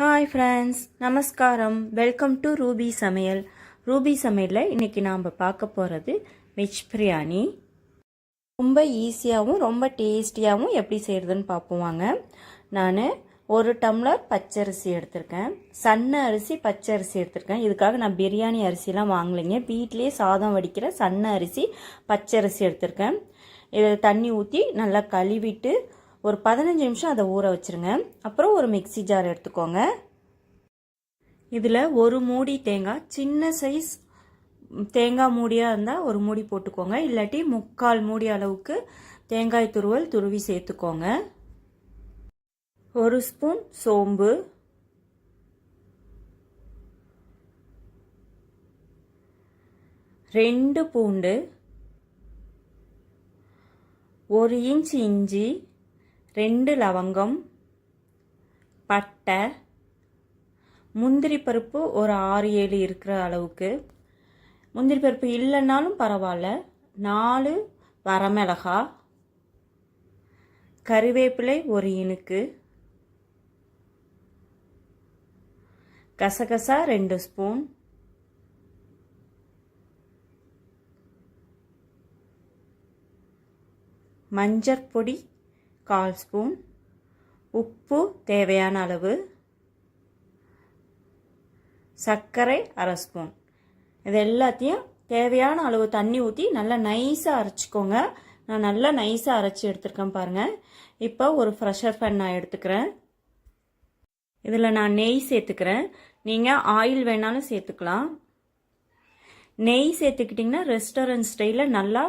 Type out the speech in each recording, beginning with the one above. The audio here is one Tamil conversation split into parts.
ஹாய் ஃப்ரெண்ட்ஸ் நமஸ்காரம் வெல்கம் டு ரூபி சமையல் ரூபி சமையலில் இன்றைக்கி நாம் பார்க்க போகிறது வெஜ் பிரியாணி ரொம்ப ஈஸியாகவும் ரொம்ப டேஸ்டியாகவும் எப்படி செய்கிறதுன்னு பார்ப்போம் வாங்க. நான் ஒரு டம்ளர் பச்சரிசி எடுத்திருக்கேன். சன்ன அரிசி பச்சை அரிசி எடுத்திருக்கேன். இதுக்காக நான் பிரியாணி அரிசிலாம் வாங்கலைங்க. வீட்டிலேயே சாதம் வடிக்கிற சன்ன அரிசி பச்சரிசி எடுத்திருக்கேன். இதில் தண்ணி ஊற்றி நல்லா கழுவிட்டு ஒரு பதினஞ்சு நிமிஷம் அதை ஊற வச்சுருங்க. அப்புறம் ஒரு மிக்ஸி ஜார் எடுத்துக்கோங்க. இதில் ஒரு மூடி தேங்காய் சின்ன சைஸ் தேங்காய் மூடியாக இருந்தால் ஒரு மூடி போட்டுக்கோங்க. இல்லாட்டி முக்கால் மூடி அளவுக்கு தேங்காய் துருவல் துருவி சேர்த்துக்கோங்க. ஒரு ஸ்பூன் சோம்பு. ரெண்டு பூண்டு. ஒரு இன்ச் இஞ்சி. ரெண்டு லவங்கம் பட்டை முந்திரி பருப்பு ஒரு ஆறு ஏழு இருக்கிற அளவுக்கு. முந்திரி பருப்பு இல்லைன்னாலும் பரவாயில்ல. நாலு வரமிளகா கருவேப்பிலை ஒரு இனுக்கு கசகசா ரெண்டு ஸ்பூன் மஞ்சள் பொடி கால் ஸ்பூன். உப்பு தேவையான அளவு. சர்க்கரை அரை ஸ்பூன். இது எல்லாத்தையும் தேவையான அளவு தண்ணி ஊற்றி நல்லா நைஸாக அரைச்சிக்கோங்க. நான் நல்லா நைஸாக அரைச்சி எடுத்துருக்கேன் பாருங்கள் இப்போ ஒரு ஃப்ரெஷர் ஃபேன் நான் எடுத்துக்கிறேன். இதில் நான் நெய் சேர்த்துக்கிறேன். நீங்கள் ஆயில் வேணாலும் சேர்த்துக்கலாம். நெய் சேர்த்துக்கிட்டிங்கன்னா ரெஸ்டாரண்ட் ஸ்டைலில் நல்லா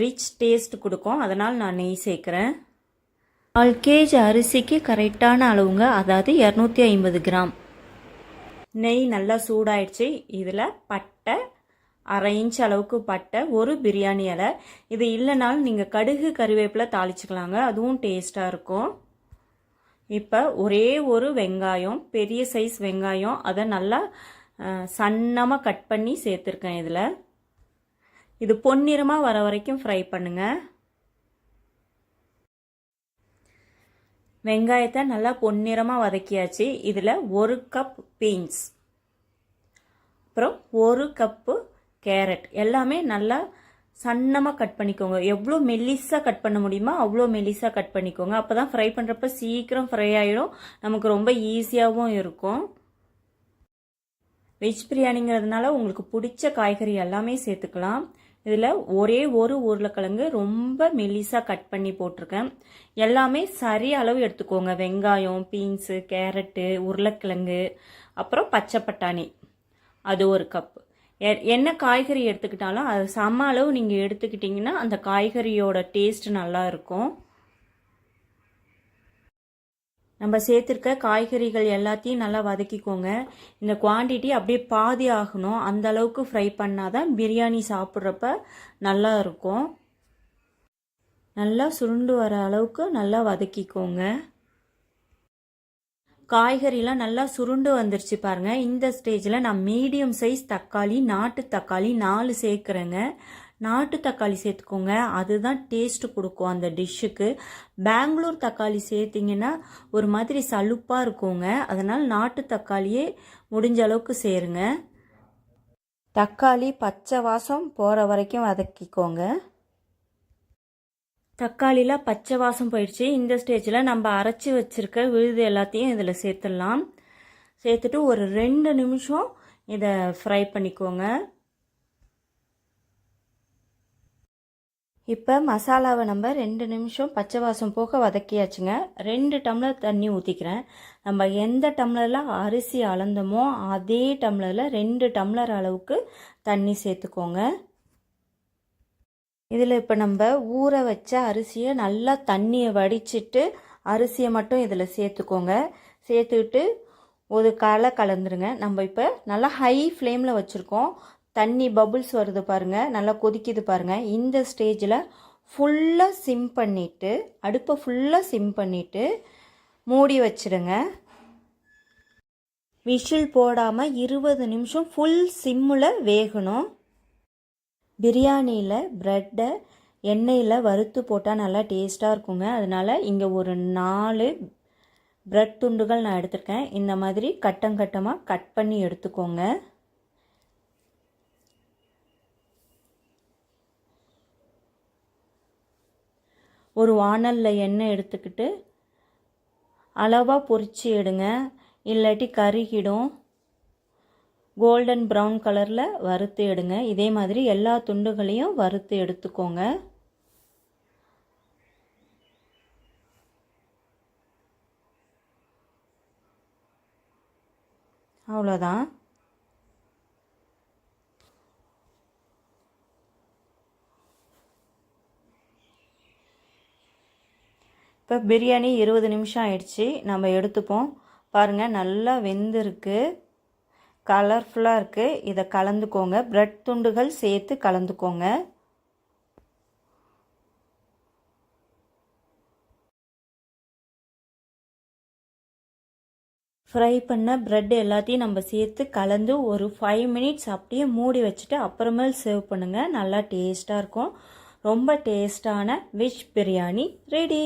ரிச் டேஸ்ட் கொடுக்கும். அதனால் நான் நெய் சேர்க்குறேன். கால் கேஜி அரிசிக்கு கரெக்டான அளவுங்க அதாவது இரநூத்தி ஐம்பது கிராம். நெய் நல்லா சூடாயிடுச்சு. இதில் பட்டை அரை இன்ச் அளவுக்கு பட்டை ஒரு பிரியாணி இலை. இது இல்லைனாலும் நீங்கள் கடுகு கருவேப்பிலை தாளிச்சுக்கலாங்க. அதுவும் டேஸ்ட்டாக இருக்கும். இப்போ ஒரே ஒரு வெங்காயம் பெரிய சைஸ் வெங்காயம் அதை நல்லா சன்னமாக கட் பண்ணி சேர்த்துருக்கேன் இதில். இது பொன்னிறமாக வர வரைக்கும் ஃப்ரை பண்ணுங்கள் வெங்காயத்தை நல்லா பொன்னிறமாக வதக்கியாச்சு. இதில் ஒரு கப் பீன்ஸ் அப்புறம் ஒரு கப்பு கேரட் எல்லாமே நல்லா சன்னமாக கட் பண்ணிக்கோங்க. எவ்வளோ மெல்லிஸாக கட் பண்ண முடியுமோ அவ்வளோ மெல்லிஸாக கட் பண்ணிக்கோங்க. அப்போ தான் ஃப்ரை பண்ணுறப்ப சீக்கிரம் ஃப்ரை ஆகிடும் நமக்கு ரொம்ப ஈஸியாகவும் இருக்கும். வெஜ் பிரியாணிங்கிறதுனால உங்களுக்கு பிடிச்ச காய்கறி எல்லாமே சேர்த்துக்கலாம். இதில் ஒரே ஒரு உருளைக்கிழங்கு ரொம்ப மெலிசாக கட் பண்ணி போட்டிருக்கேன். எல்லாமே சரி அளவு எடுத்துக்கோங்க. வெங்காயம் பீன்ஸு கேரட்டு உருளைக்கிழங்கு அப்புறம் பச்சை பட்டாணி. அது ஒரு கப் என்ன காய்கறி எடுத்துக்கிட்டாலும் அது சம அளவு நீங்கள் எடுத்துக்கிட்டிங்கன்னா அந்த காய்கறியோட டேஸ்ட் நல்லா இருக்கும். நம்ம சேர்த்துருக்க காய்கறிகள் எல்லாத்தையும் நல்லா வதக்கிக்கோங்க. இந்த குவான்டிட்டி அப்படியே பாதி ஆகணும். அந்த அளவுக்கு ஃப்ரை பண்ணாதான் பிரியாணி சாப்பிட்றப்ப நல்லா இருக்கும். நல்லா சுருண்டு வர அளவுக்கு நல்லா வதக்கிக்கோங்க. காய்கறிலாம் நல்லா சுருண்டு வந்துருச்சு பாருங்கள் இந்த ஸ்டேஜில் நான் மீடியம் சைஸ் தக்காளி நாட்டு தக்காளி நாலு சேர்க்குறேங்க. நாட்டு தக்காளி சேர்த்துக்கோங்க. அதுதான் டேஸ்ட் கொடுக்கும் அந்த டிஷ்ஷுக்கு பெங்களூர் தக்காளி சேர்த்திங்கன்னா ஒரு மாதிரி சலுப்பாக இருக்குங்க. அதனால் நாட்டு தக்காளியே முடிஞ்ச அளவுக்கு சேருங்க. தக்காளி பச்சை வாசம் போகிற வரைக்கும் வதக்கிக்கோங்க. தக்காளிலாம் பச்சை வாசம் போயிடுச்சு. இந்த ஸ்டேஜில் நம்ம அரைச்சி வச்சுருக்க விழுது எல்லாத்தையும் இதில் சேர்த்துடலாம். சேர்த்துட்டு ஒரு ரெண்டு நிமிஷம் இதை ஃப்ரை பண்ணிக்கோங்க. இப்போ மசாலாவை நம்ம ரெண்டு நிமிஷம் பச்சை வாசம் போக வதக்கியாச்சுங்க. ரெண்டு டம்ளர் தண்ணி ஊற்றிக்கிறேன் நம்ம எந்த டம்ளரில் அரிசி அளந்தோமோ அதே டம்ளரில் ரெண்டு டம்ளர் அளவுக்கு தண்ணி சேர்த்துக்கோங்க. இதில் இப்போ நம்ம ஊற வச்ச அரிசியை நல்லா தண்ணியை வடிச்சிட்டு அரிசியை மட்டும் இதில் சேர்த்துக்கோங்க. சேர்த்துக்கிட்டு ஒரு களை கலந்துருங்க. நம்ம இப்போ நல்லா ஹை ஃப்ளேமில் வச்சுருக்கோம். தண்ணி பபுள்ஸ் வருது பாருங்கள் நல்லா கொதிக்குது பாருங்கள் இந்த ஸ்டேஜில் ஃபுல்லாக சிம் பண்ணிவிட்டு அடுப்பை ஃபுல்லாக சிம் பண்ணிவிட்டு மூடி வச்சிடுங்க விஷில் போடாமல் இருபது நிமிஷம் ஃபுல் சிம்மில் வேகணும். பிரியாணியில் ப்ரெட்டை எண்ணெயில் வறுத்து போட்டால் நல்லா டேஸ்ட்டாக இருக்குங்க. அதனால் இங்கே ஒரு நாலு ப்ரெட் துண்டுகள் நான் எடுத்திருக்கேன். இந்த மாதிரி கட்டங்கட்டமாக கட் பண்ணி எடுத்துக்கோங்க. ஒரு வானலில் எண்ணெய் எடுத்துக்கிட்டு அளவாக பொறிச்சு எடுங்க. இல்லாட்டி கருகிடும். கோல்டன் ப்ரௌன் கலரில் வறுத்து எடுங்க. இதே மாதிரி எல்லா துண்டுகளையும் வறுத்து எடுத்துக்கோங்க. அவ்வளோதான் இப்போ பிரியாணி இருபது நிமிஷம் ஆயிடுச்சு. நம்ம எடுத்துப்போம். பாருங்கள் நல்லா வெந்திருக்கு. கலர்ஃபுல்லாக இருக்குது இதை கலந்துக்கோங்க. ப்ரெட் துண்டுகள் சேர்த்து கலந்துக்கோங்க. ஃப்ரை பண்ண ப்ரெட் எல்லாத்தையும் நம்ம சேர்த்து கலந்து ஒரு ஃபைவ் மினிட்ஸ் அப்படியே மூடி வச்சுட்டு அப்புறமேல் சர்வ் பண்ணுங்கள் நல்லா டேஸ்ட்டாக இருக்கும். ரொம்ப டேஸ்டான வெஜ் பிரியாணி ரெடி